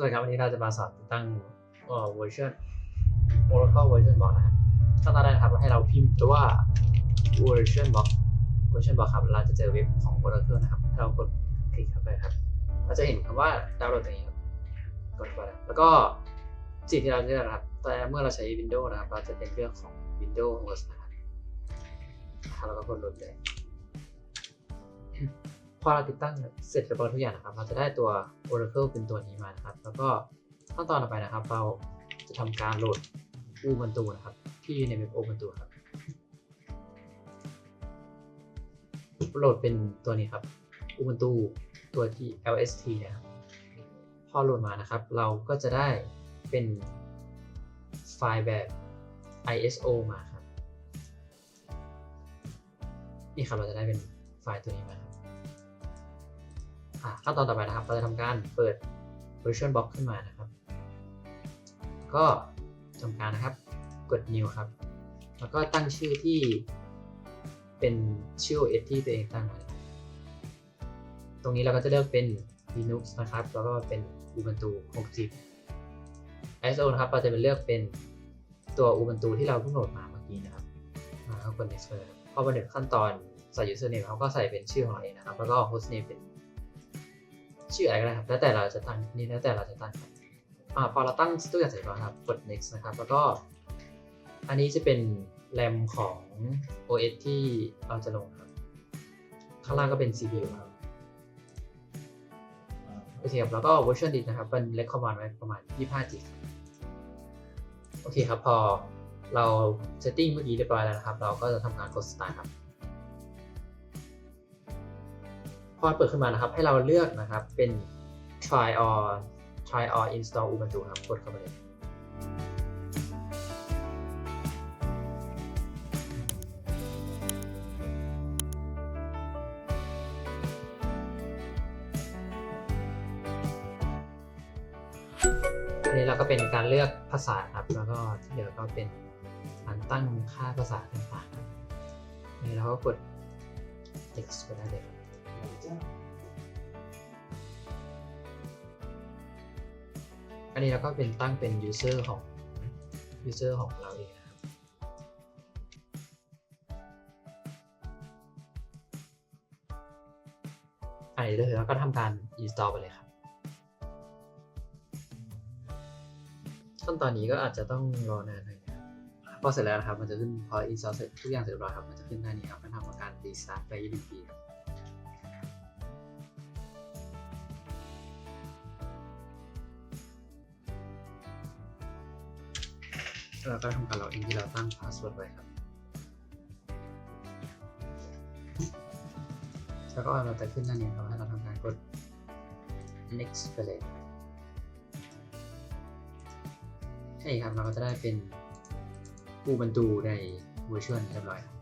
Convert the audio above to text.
สวัสดีครับวันนี้เราจะมาสอนตั้งเอ่อ version Oracle version box นะครับขั้นตอนแรกนะครับให้เราพิมพ์ตัว version box version box ครับเราจะเจอเว็บของ Oracle นะครับให้เรากดคลิกเข้าไปครับเราจะเห็นคำว่าดาวน์โหลดตรงนี้ครับกดไปแล้วแล้วก็สิ่งที่เราเลือกนะครับแต่เมื่อเราใช้ Windows นะครับเราจะเป็นเรื่องของ Windows OS นะครับนะครับแล้วก็กดโหลดเลย พอเราติดตั้งเสร็จเรียบร้อยทุกอย่างนะครับ เราจะได้ตัว Oracle เป็นตัวนี้มานะครับ แล้วก็ขั้นตอนต่อไปนะครับ เราจะทำการโหลด Ubuntu นะครับ ที่อยู่ในเว็บ Ubuntu ครับโหลดเป็นตัวนี้ครับ Ubuntu ตัวที่ LST นะครับ พอโหลดมานะครับ เราก็จะได้เป็นไฟล์แบบ ISO มาครับ นี่ครับเราจะได้เป็นไฟล์ตัวนี้มาครับ ขั้นตอนต่อไปนะครับ เราจะทำการเปิด version box ขึ้นมานะครับ ก็ทำการนะครับ กด new ครับ แล้วก็ตั้งชื่อที่เป็นชื่อ OS ที่ตัวเองตั้งไว้ตรงนี้เราก็จะเลือกเป็น Linux นะครับ แล้วก็เป็น Ubuntu 60 ISO นะครับ เราจะเป็นเลือกเป็นตัว Ubuntu ที่เราเพิ่งโหลดมาเมื่อกี้นะครับอ่าแล้วกด next พอมาถึงขั้นตอนใส่ username เขาก็ใส่เป็นชื่อของเราเองนะครับ แล้วก็ hostname เป็น ชื่ออะไรก็ได้ครับ แล้วแต่เราจะตั้งนี่แล้วแต่เราจะตั้งครับอ่าพอเราตั้งทุกอย่างเสร็จแล้วครับ กด next นะครับ แล้วก็ อันนี้จะเป็นแรมของ OS ที่เราจะลงครับ ข้างล่างก็เป็น CPU ครับโอเคครับ แล้วก็ version disk นะครับเป็น recommend ไว้ประมาณ 25 g ครับโอเคครับ พอเรา setting เมื่อกี้เรียบร้อยแล้วนะครับ เราก็จะทำการกด start ครับ พอเปิดขึ้นมานะครับ ให้เราเลือกนะครับเป็น try or try or install Ubuntu ครับกดเข้าไปเลยอันนี้เราก็เป็นการเลือกภาษาครับ แล้วก็ที่เหลือก็เป็นการตั้งค่าภาษาต่างๆนนี้เราก็กด text ไปได้เลยครับ อันนี้เราก็เป็นตั้งเป็น user ของ user ของเราเองนะครับ อันนี้เลยแล้วก็ทำการ install ไปเลยครับ ขั้นตอนนี้ก็อาจจะต้องรอนานหน่อยนะครับพอเสร็จแล้วนะครับ มันจะขึ้นพอ install เสร็จทุกอย่างเสร็จเรียบร้อยครับ มันจะขึ้นหน้านี้ครับมันทำการ restart ไป21ปีครับ แล้วก็ทำการล็อกอินที่เราตั้งพาสเวิร์ดไว้ครับ แล้วก็เราจะขึ้นหน้านี้ครับให้เราทำการกด next ไปเลยใช่ครับเราก็จะได้เป็นปูบรรดูในเวอร์ชันเรียบร้อยครับ